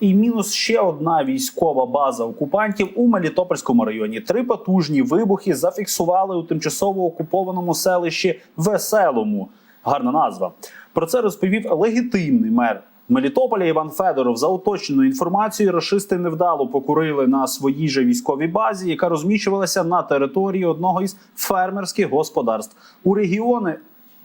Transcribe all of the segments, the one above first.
І мінус ще одна військова база окупантів у Мелітопольському районі. Три потужні вибухи зафіксували у тимчасово окупованому селищі Веселому. Гарна назва. Про це розповів легітимний мер Мелітополя Іван Федоров. За уточненою інформацією, рашисти невдало покурили на своїй же військовій базі, яка розміщувалася на території одного із фермерських господарств. У регіони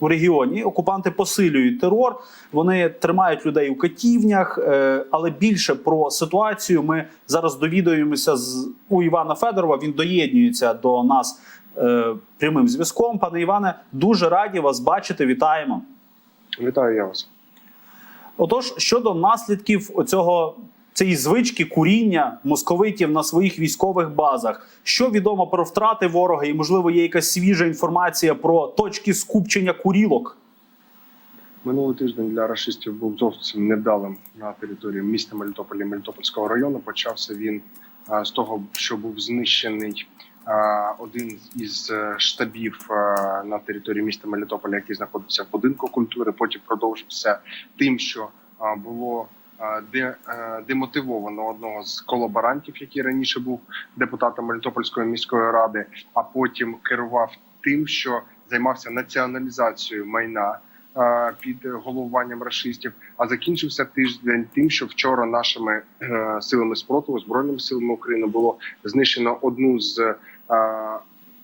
у регіоні окупанти посилюють терор. Вони тримають людей у катівнях, е, але більше про ситуацію ми зараз довідуємося з у Івана Федорова. Він доєднується до нас е, прямим зв'язком. Пане Іване, дуже раді вас бачити. Вітаємо. Вітаю я вас. Отож, щодо наслідків оцього цієї звички куріння московитів на своїх військових базах, що відомо про втрати ворога, і можливо є якась свіжа інформація про точки скупчення курілок. Минулий тиждень для рашистів був зовсім невдалим на території міста Мелітополя і Мелітопольського району. Почався він з того, що був знищений один із е, штабів на території міста Мелітополя, який знаходився в будинку культури. Потім продовжився тим, що було демотивовано одного з колаборантів, який раніше був депутатом Мелітопольської міської ради, а потім керував тим, що займався націоналізацією майна е, під головуванням рашистів. А закінчився тиждень тим, що вчора нашими е, силами спротиву, збройними силами України було знищено одну з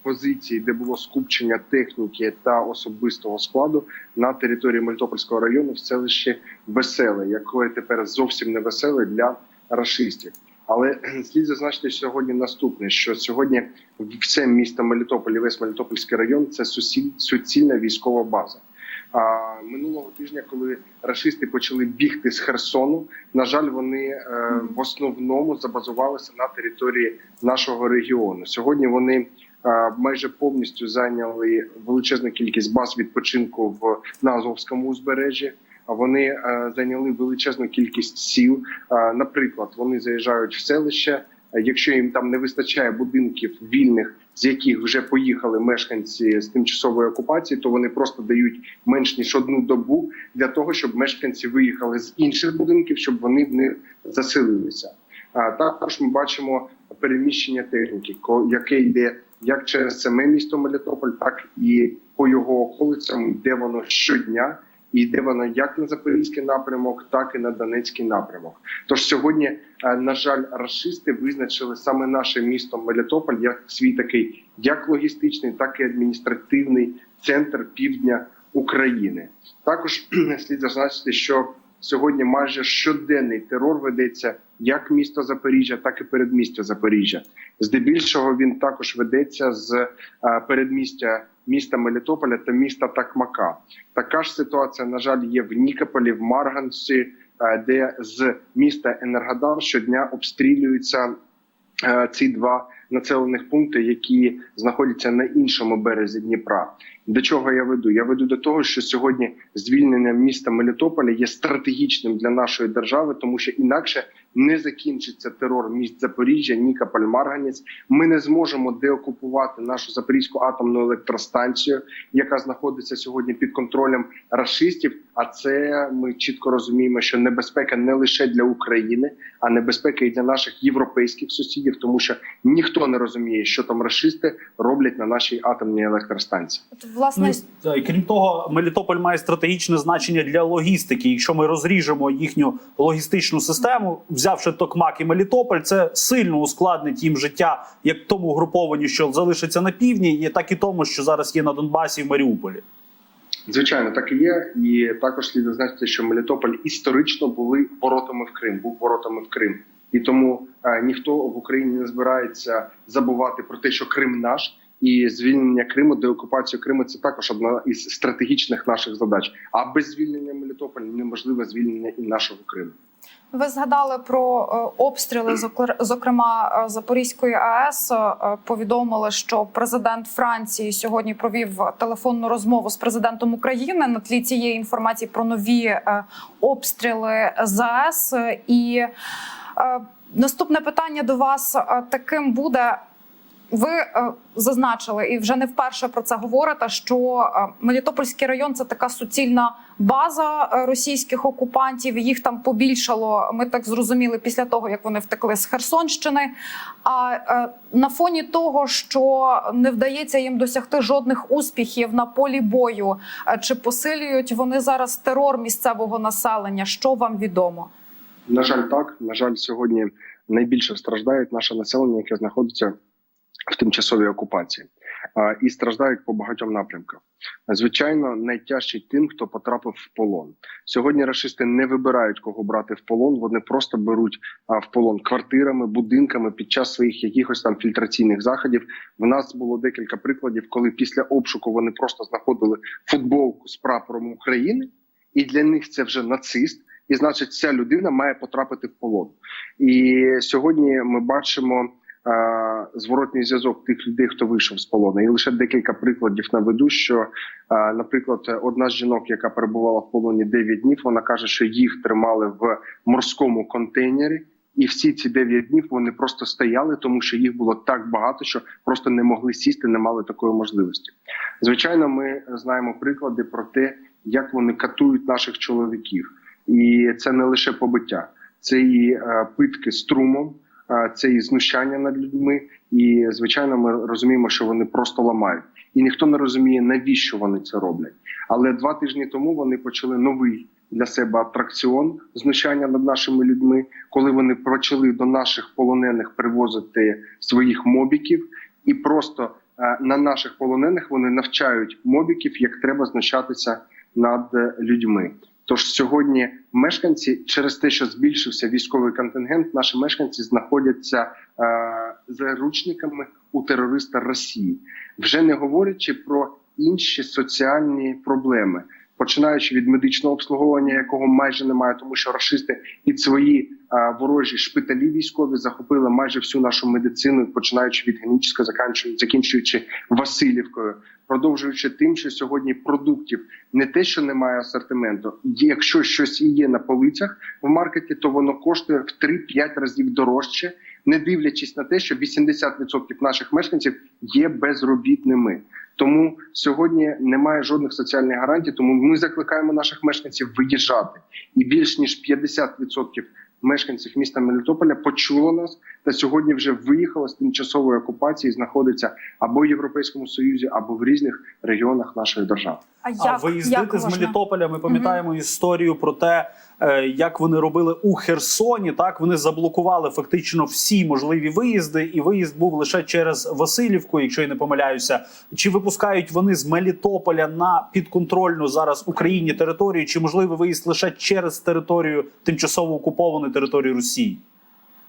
позицій, де було скупчення техніки та особистого складу на території Мелітопольського району в селищі Веселе, яке тепер зовсім не веселе для рашистів. Але слід зазначити сьогодні наступне: що сьогодні все місто Мелітополь і весь Мелітопольський район це суцільна військова база. А минулого тижня, коли рашисти почали бігти з Херсону, на жаль, вони е, в основному забазувалися на території нашого регіону. Сьогодні вони майже повністю зайняли величезну кількість баз відпочинку в на Азовському узбережжі. Вони е, зайняли величезну кількість сіл. Наприклад, вони заїжджають в селище. Якщо їм там не вистачає будинків вільних, з яких вже поїхали мешканці з тимчасової окупації, то вони просто дають менш ніж одну добу для того, щоб мешканці виїхали з інших будинків, щоб вони них заселилися. Також ми бачимо переміщення техніки, яке йде як через саме місто Мелітополь, так і по його околицям, йде воно щодня. І йде воно як на запорізький напрямок, так і на Донецький напрямок. Тож сьогодні, е, на жаль, рашисти визначили саме наше місто Мелітополь як свій такий як логістичний, так і адміністративний центр півдня України. Також слід зазначити, що сьогодні майже щоденний терор ведеться як місто Запоріжжя, так і передмістя Запоріжжя. Здебільшого він також ведеться з е, передмістя міста Мелітополя та міста Такмака. Така ж ситуація, на жаль, є в Нікополі, в Марганці, е, де з міста Енергодар щодня обстрілюються е, ці два населених пункти, які знаходяться на іншому березі Дніпра. До чого я веду? Я веду до того, що сьогодні звільнення міста Мелітополя є стратегічним для нашої держави, тому що інакше не закінчиться терор міст Запоріжжя, Нікополь, Марганець. Ми не зможемо деокупувати нашу Запорізьку атомну електростанцію, яка знаходиться сьогодні під контролем рашистів. А це ми чітко розуміємо, що небезпека не лише для України, а небезпека і для наших європейських сусідів, тому що ніхто не розуміє, що там рашисти роблять на нашій атомній електростанції. От, власне, Ну, і крім того, Мелітополь має стратегічне значення для логістики. Якщо ми розріжемо їхню логістичну систему, взявши Токмак і Мелітополь, це сильно ускладнить їм життя як тому групованню, що залишиться на півдні, так і тому, що зараз є на Донбасі і в Маріуполі. Звичайно, так і є. І також слід зазначити, що Мелітополь історично були воротами в Крим, був воротами в Крим. І тому е, ніхто в Україні не збирається забувати про те, що Крим наш, і звільнення Криму, деокупацію Криму це також одна із стратегічних наших задач. А без звільнення Мелітополя неможливе звільнення і нашого Криму. Ви згадали про е, обстріли, зокр- зокрема е, Запорізької АЕС. Е, Повідомили, що президент Франції сьогодні провів телефонну розмову з президентом України на тлі цієї інформації про нові обстріли з АЕС. І наступне питання до вас таким буде. Ви е, зазначили і вже не вперше про це говорите. Що е, Мелітопольський район це така суцільна база е, російських окупантів. Їх там побільшало. Ми так зрозуміли після того, як вони втекли з Херсонщини. А на фоні того, що не вдається їм досягти жодних успіхів на полі бою, чи посилюють вони зараз терор місцевого населення? Що вам відомо? На жаль, так на жаль, сьогодні найбільше страждають наше населення, яке знаходиться в тимчасовій окупації, і страждають по багатьом напрямках. Звичайно, найтяжче тим, хто потрапив в полон. Сьогодні рашисти не вибирають кого брати в полон. Вони просто беруть в полон квартирами, будинками під час своїх якихось там фільтраційних заходів. В нас було декілька прикладів, коли після обшуку вони просто знаходили футболку з прапором України, і для них це вже нацист. І значить, ця людина має потрапити в полон. І сьогодні ми бачимо зворотній зв'язок тих людей, хто вийшов з полону. І лише декілька прикладів наведу, що, е, наприклад, одна з жінок, яка перебувала в полоні 9 днів, вона каже, що їх тримали в морському контейнері. І всі ці 9 днів вони просто стояли, тому що їх було так багато, що просто не могли сісти, не мали такої можливості. Звичайно, ми знаємо приклади про те, як вони катують наших чоловіків, і це не лише побиття, це і е, питки струмом, е, це і знущання над людьми. І звичайно, ми розуміємо, що вони просто ламають, і ніхто не розуміє, навіщо вони це роблять. Але два тижні тому вони почали новий для себе атракціон знущання над нашими людьми, коли вони почали до наших полонених привозити своїх мобіків, і просто на наших полонених вони навчають мобіків, як треба знущатися над людьми. Тож сьогодні мешканці, через те, що збільшився військовий контингент, наші мешканці знаходяться е, заручниками у терориста Росії, вже не говорячи про інші соціальні проблеми, починаючи від медичного обслуговування, якого майже немає, тому що рашисти під свої ворожі шпиталі військові захопили майже всю нашу медицину, починаючи від закінчуючи, закінчуючи Васильівкою, продовжуючи тим, що сьогодні продуктів не те, що немає асортименту. Якщо щось і є на полицях в маркеті, то воно коштує в 3-5 разів дорожче, не дивлячись на те, що 80% наших мешканців є безробітними. Тому сьогодні немає жодних соціальних гарантій. Тому ми закликаємо наших мешканців виїжджати, і більш ніж 50% мешканців міста Мелітополя почуло нас та сьогодні вже виїхало з тимчасової окупації, знаходиться або в Європейському Союзі, або в різних регіонах нашої держави. А як, А виїздити як з? Мелітополя. Ми пам'ятаємо історію про те, е, як вони робили у Херсоні. Так вони заблокували фактично всі можливі виїзди, і виїзд був лише через Васильівку, якщо я не помиляюся. Чи випускають вони з Мелітополя на підконтрольну зараз Україні територію, чи можливий виїзд лише через територію тимчасово окуповану територію Росії?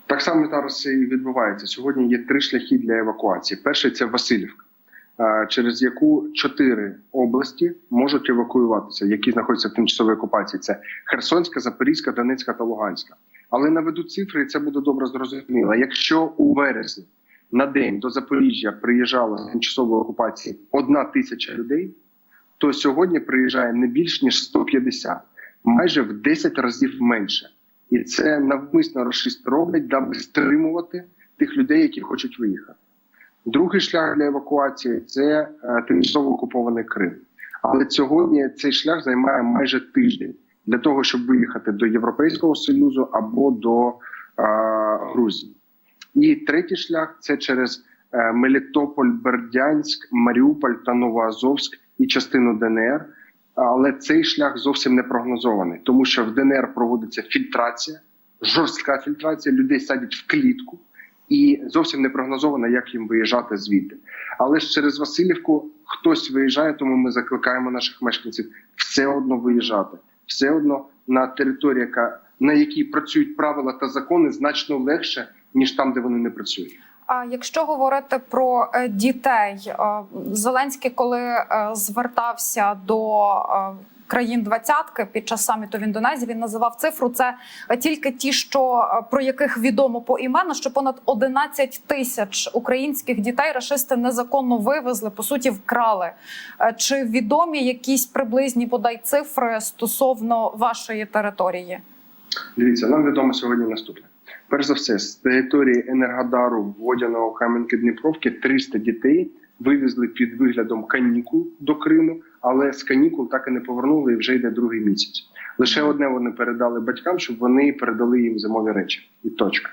Так само зараз і відбувається. Сьогодні є три шляхи для евакуації. Перший це Васильівка, через яку чотири області можуть евакуюватися, які знаходяться в тимчасовій окупації. Це Херсонська, Запорізька, Донецька та Луганська. Але наведу цифри, і це буде добре зрозуміло. Якщо у вересні на день до Запоріжжя приїжджало з тимчасової окупації одна тисяча людей, то сьогодні приїжджає не більш ніж 150, майже в 10 разів менше. І це навмисно рашисти роблять, даби стримувати тих людей, які хочуть виїхати. Другий шлях для евакуації це е, тимчасово окупований Крим. Але сьогодні цей шлях займає майже тиждень для того, щоб виїхати до Європейського Союзу або до е, Грузії. І третій шлях це через е, Мелітополь, Бердянськ, Маріуполь та Новоазовськ і частину ДНР. Але цей шлях зовсім не прогнозований, тому що в ДНР проводиться фільтрація, жорстка фільтрація, людей садять в клітку, і зовсім не прогнозовано, як їм виїжджати звідти. Але ж через Васильівку хтось виїжджає, тому ми закликаємо наших мешканців все одно виїжджати, все одно на територію, яка на якій працюють правила та закони, значно легше ніж там, де вони не працюють. А якщо говорити про е, дітей, е, Зеленський, коли е, звертався до країн двадцятки під час саміту в Індонезії, він називав цифру. Це тільки ті, що е, про яких відомо поіменно, що понад 11 тисяч українських дітей рашисти незаконно вивезли, по суті, вкрали. Е, Чи відомі якісь приблизні бодай цифри стосовно вашої території? Дивіться, нам відомо сьогодні наступне. Перш за все, з території Енергодару, Водяного, Кам'янки, Дніпровки 300 дітей вивезли під виглядом канікул до Криму, але з канікул так і не повернули, і вже йде другий місяць. Лише одне вони передали батькам, щоб вони передали їм зимові речі. І точка.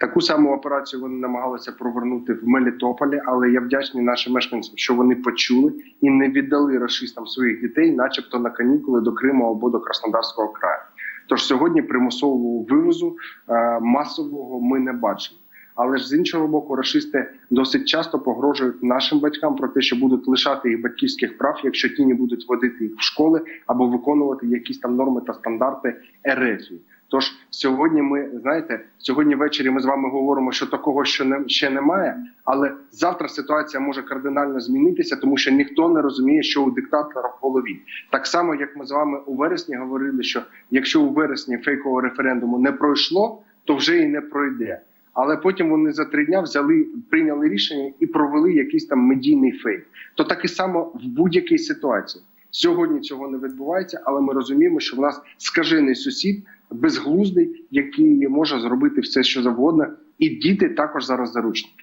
Таку саму операцію вони намагалися провернути в Мелітополі, але я вдячний нашим мешканцям, що вони почули і не віддали расистам своїх дітей, начебто на канікули до Криму або до Краснодарського краю. Тож сьогодні примусового вивозу е, масового ми не бачимо. Але ж з іншого боку, рашисти досить часто погрожують нашим батькам про те, що будуть лишати їх батьківських прав, якщо ті не будуть водити їх в школи або виконувати якісь там норми та стандарти ерефії. Тож сьогодні ми знаєте, сьогодні ввечері ми з вами говоримо, що такого що не ще немає, але завтра ситуація може кардинально змінитися, тому що ніхто не розуміє, що у диктатора в голові. Так само, як ми з вами у вересні говорили, що якщо у вересні фейкового референдуму не пройшло, то вже і не пройде. Але потім вони за три дня взяли, прийняли рішення і провели якийсь там медійний фейк. То так і само в будь-якій ситуації. Сьогодні цього не відбувається, але ми розуміємо, що в нас скажений сусід безглуздий, який може зробити все, що завгодно, і діти також зараз заручники.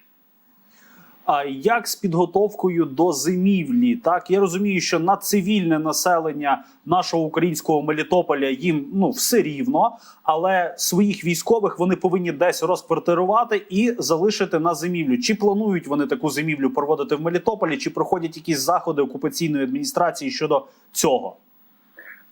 А як з підготовкою до зимівлі? Так я розумію, що на цивільне населення нашого українського Мелітополя їм ну все рівно, але своїх військових вони повинні десь розквартирувати і залишити на зимівлю. Чи планують вони таку зимівлю проводити в Мелітополі, чи проходять якісь заходи окупаційної адміністрації щодо цього?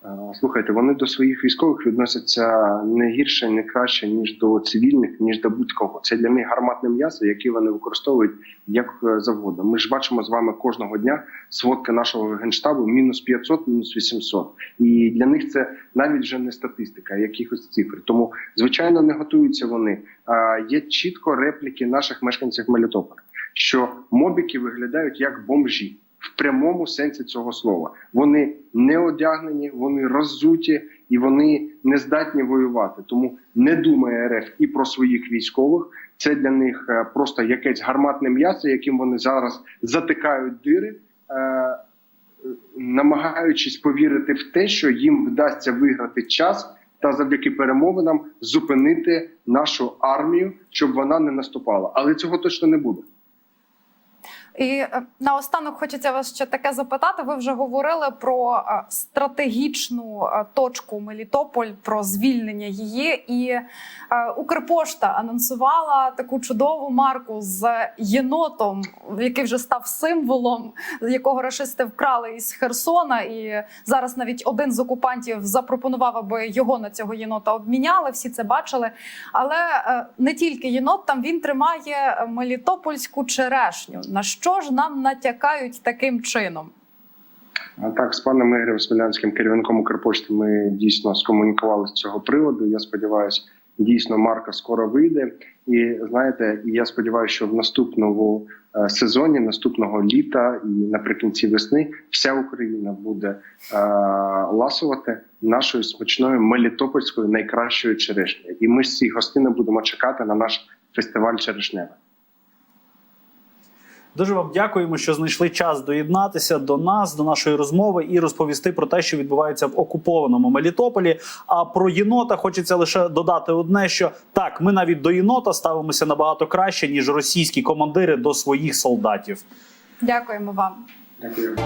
Е, Слухайте, вони до своїх військових відносяться не гірше, не краще ніж до цивільних, ніж до будь-кого. Це для них гарматне м'ясо, яке вони використовують як е, завгодно. Ми ж бачимо з вами кожного дня сводки нашого генштабу: мінус 500, мінус 800. І для них це навіть вже не статистика, а якихось цифр. Тому звичайно не готуються вони. Є чітко репліки наших мешканців Мелітополя, що мобіки виглядають як бомжі. В прямому сенсі цього слова вони не одягнені, вони роззуті і вони не здатні воювати. Тому не думає РФ і про своїх військових. Це для них е, просто якесь гарматне м'ясо, яким вони зараз затикають дири, е, намагаючись повірити в те, що їм вдасться виграти час та завдяки перемовинам зупинити нашу армію, щоб вона не наступала. Але цього точно не буде. І е, наостанок хочеться вас ще таке запитати. Ви вже говорили про е, стратегічну е, точку Мелітополь, про звільнення її. І Укрпошта анонсувала таку чудову марку з єнотом, який вже став символом, якого рашисти вкрали із Херсона. І зараз навіть один з окупантів запропонував, аби його на цього єнота обміняли. Всі це бачили. Але не тільки єнот, там він тримає мелітопольську черешню. На що ж нам натякають таким чином? Так, з паном Ігорем Смілянським, керівником Укрпошти, ми дійсно скомунікували з цього приводу. Я сподіваюся, дійсно марка скоро вийде. І знаєте, я сподіваюся, що в наступному е, сезоні, наступного літа і наприкінці весни, вся Україна буде е, ласувати нашою смачною мелітопольською найкращою черешнею. І ми з цієї гостини будемо чекати на наш фестиваль черешневий. Дуже вам дякуємо, що знайшли час доєднатися до нас, до нашої розмови і розповісти про те, що відбувається в окупованому Мелітополі. А про єнота хочеться лише додати одне: що так, ми навіть до єнота ставимося набагато краще ніж російські командири до своїх солдатів. Дякуємо вам. Дякую.